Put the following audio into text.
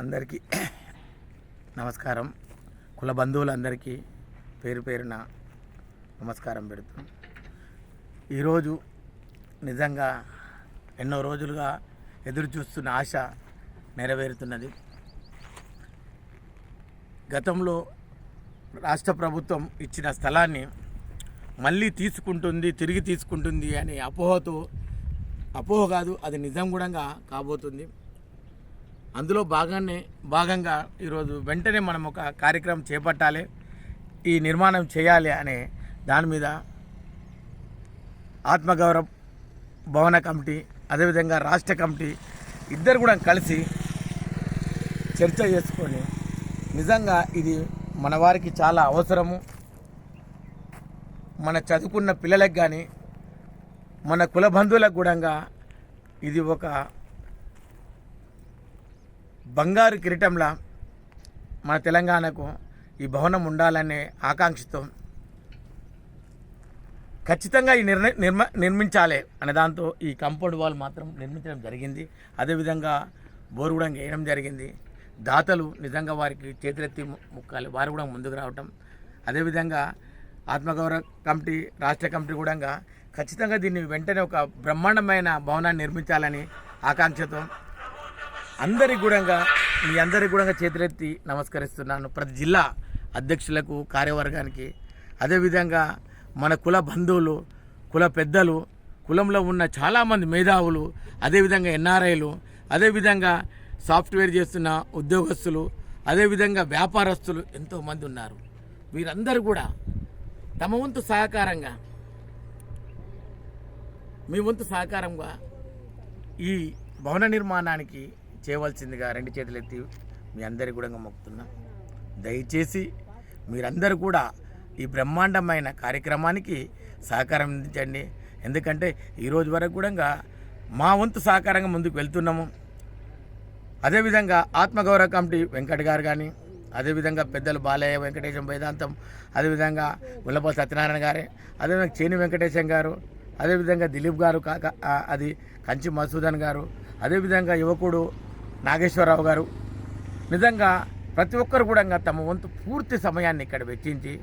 అందరికీ నమస్కారం. కుల బంధువులందరికీ పేరు పేరున నమస్కారం పెడుతూ. ఈరోజు నిజంగా ఎన్నో రోజులుగా ఎదురు చూస్తున్న ఆశ నెరవేరుతున్నది. గతంలో రాష్ట్ర ప్రభుత్వం ఇచ్చిన స్థలాన్ని మళ్ళీ తీసుకుంటుంది తిరిగి తీసుకుంటుంది అనే అపోహతో అపోహ కాదు అది నిజం కూడా కాబోతుంది. అందులో భాగాన్ని భాగంగా ఈరోజు వెంటనే మనం ఒక కార్యక్రమం చేపట్టాలి ఈ నిర్మాణం చేయాలి అనే దాని మీద ఆత్మగౌరవ భవన కమిటీ అదేవిధంగా రాష్ట్ర కమిటీ ఇద్దరు కూడా కలిసి చర్చ చేసుకొని నిజంగా ఇది మన వారికి చాలా అవసరము. మన చదువుకున్న పిల్లలకు కానీ మన కుల బంధువులకు కూడా ఇది ఒక బంగారు కిరీటంలా మన తెలంగాణకు ఈ భవనం ఉండాలనే ఆకాంక్షతో ఖచ్చితంగా ఈ నిర్ణ నిర్మ నిర్మించాలి అనే దాంతో ఈ కాంపౌండ్ వాల్ మాత్రం నిర్మించడం జరిగింది. అదేవిధంగా బోరు కూడా వేయడం జరిగింది. దాతలు నిజంగా వారికి చేతులెత్తి ము- ముక్కాలి. వారు కూడా ముందుకు రావటం. అదేవిధంగా ఆత్మగౌరవ కమిటీ రాష్ట్ర కమిటీ కూడా ఖచ్చితంగా దీన్ని వెంటనే ఒక బ్రహ్మాండమైన భవనాన్ని నిర్మించాలని ఆకాంక్షతో అందరి కూడా మీ అందరి కూడా చేతులెత్తి నమస్కరిస్తున్నాను. ప్రతి జిల్లా అధ్యక్షులకు కార్యవర్గానికి. అదేవిధంగా మన కుల బంధువులు కుల పెద్దలు కులంలో ఉన్న చాలామంది మేధావులు అదేవిధంగా ఎన్ఆర్ఐలు అదేవిధంగా సాఫ్ట్వేర్ చేస్తున్న ఉద్యోగస్తులు అదేవిధంగా వ్యాపారస్తులు ఎంతోమంది ఉన్నారు. వీరందరూ కూడా తమ వంతు సహకారంగా మీ వంతు సహకారంగా ఈ భవన నిర్మాణానికి చేయవలసిందిగా రెండు చేతులు ఎత్తి మీ అందరికి కూడా మొక్కుతున్నా దయచేసి మీరందరూ కూడా ఈ బ్రహ్మాండమైన కార్యక్రమానికి సహకారం అందించండి. ఎందుకంటే ఈరోజు వరకు కూడా మా వంతు సహకారంగా ముందుకు వెళ్తున్నాము. అదేవిధంగా ఆత్మగౌరవ కమిటీ వెంకట్ గారు కానీ అదేవిధంగా పెద్దలు బాలయ్య వెంకటేశం వేదాంతం అదేవిధంగా గుల్లపల్లి సత్యనారాయణ గారే అదేవిధంగా చేని వెంకటేశం గారు అదేవిధంగా దిలీప్ గారు కాక అది కంచి మసూదన్ గారు అదేవిధంగా యువకుడు నాగేశ్వరరావు గారు. నిజంగా ప్రతి ఒక్కరు కూడా తమ వంతు పూర్తి సమయాన్ని ఇక్కడ వెచ్చించి